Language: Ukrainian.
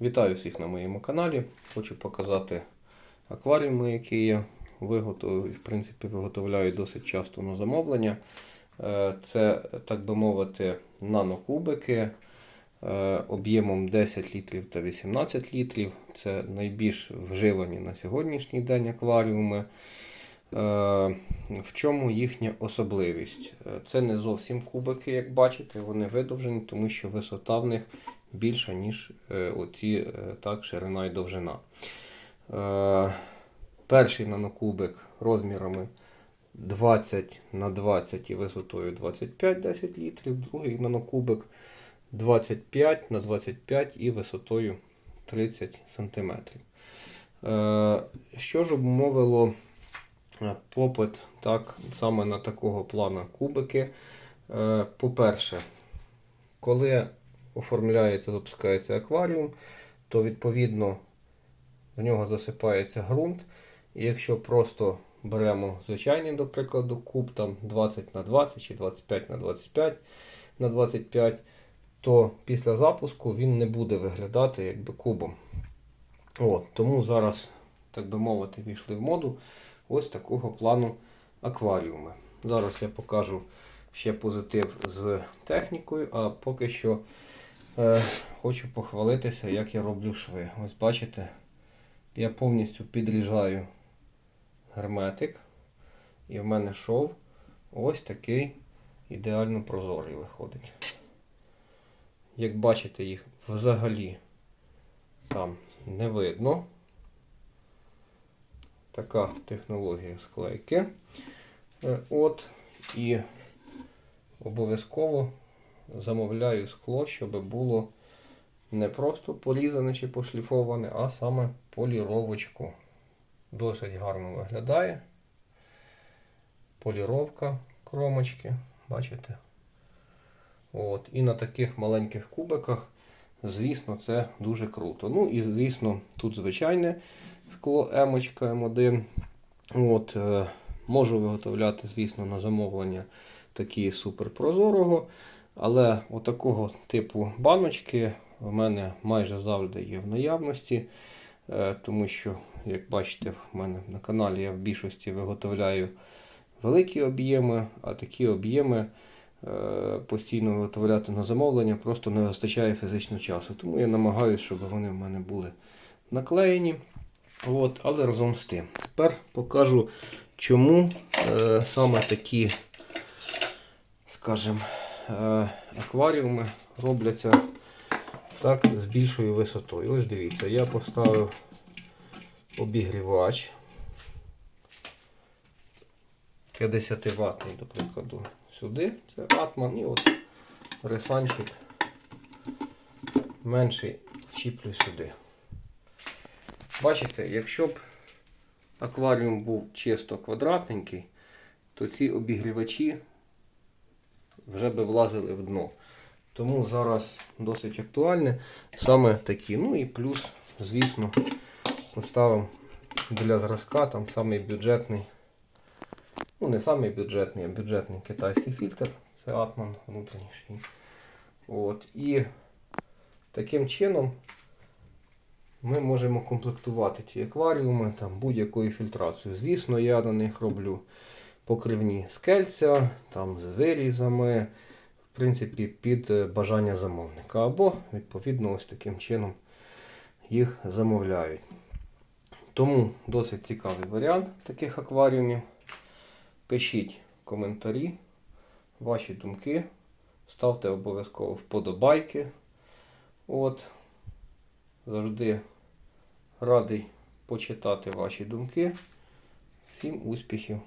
Вітаю всіх на моєму каналі. Хочу показати акваріуми, які я виготовив. В принципі, виготовляю досить часто на замовлення. Е, Це, так би мовити, нанокубики е, об'ємом 10 літрів та 18 літрів. Це найбільш вживані на сьогоднішній день акваріуми. Е, В чому їхня особливість? Це не зовсім кубики, як бачите, вони видовжені, тому що висота в них більша, ніж е, оці е, так, ширина і довжина. Е, Перший нанокубик розмірами 20 на 20 і висотою 25-10 літрів, другий нанокубик 25 на 25 і висотою 30 см. Що ж обумовило попит так, саме на такого плану кубики? По-перше, коли оформляється, запускається акваріум, то відповідно в нього засипається ґрунт. І якщо просто беремо звичайний, до прикладу, куб там 20 на 20 чи 25 на 25 на 25, то після запуску він не буде виглядати якби кубом. От, тому зараз, так би мовити, війшли в моду ось такого плану акваріуми. Зараз я покажу ще позитив з технікою, а поки що е, хочу похвалитися, як я роблю шви. Ось бачите, я повністю підрізаю герметик, і в мене шов ось такий ідеально прозорий виходить. Як бачите, їх взагалі там не видно. Така технологія склейки. Е, От, і обов'язково замовляю скло, щоб було не просто порізане чи пошліфоване, а саме поліровочку. Досить гарно виглядає. Поліровка кромочки, бачите? От. І на таких маленьких кубиках, звісно, це дуже круто. Ну і, звісно, тут звичайне скло емочка М1. От, е, можу виготовляти, звісно, на замовлення такі суперпрозорого. Але отакого типу баночки в мене майже завжди є в наявності. Е, тому що, як бачите, в мене на каналі я в більшості виготовляю великі об'єми, а такі об'єми е, постійно виготовляти на замовлення просто не вистачає фізичного часу. Тому я намагаюся, щоб вони в мене були наклеєні. От, але разом з тим. Тепер покажу, чому е, саме такі, скажімо, акваріуми робляться так, з більшою висотою. Ось дивіться, я поставив обігрівач 50 ватний, до прикладу, сюди. Це атман і от ресанчик менший вчіплю сюди. Бачите, якщо б акваріум був чисто квадратненький, то ці обігрівачі вже би влазили в дно. Тому зараз досить актуальне саме такі. Ну і плюс, звісно, поставив для зразка там самий бюджетний, ну не самий бюджетний, а бюджетний китайський фільтр. Це Атман внутрішній. От. І таким чином ми можемо комплектувати ті акваріуми будь-якою фільтрацією. Звісно, я на них роблю покривні скельця, там з вирізами в принципі, під е, бажання замовника. Або, відповідно, ось таким чином їх замовляють. Тому досить цікавий варіант таких акваріумів. Пишіть коментарі, ваші думки, ставте обов'язково вподобайки. От. Завжди радий почитати ваші думки. Всім успіхів!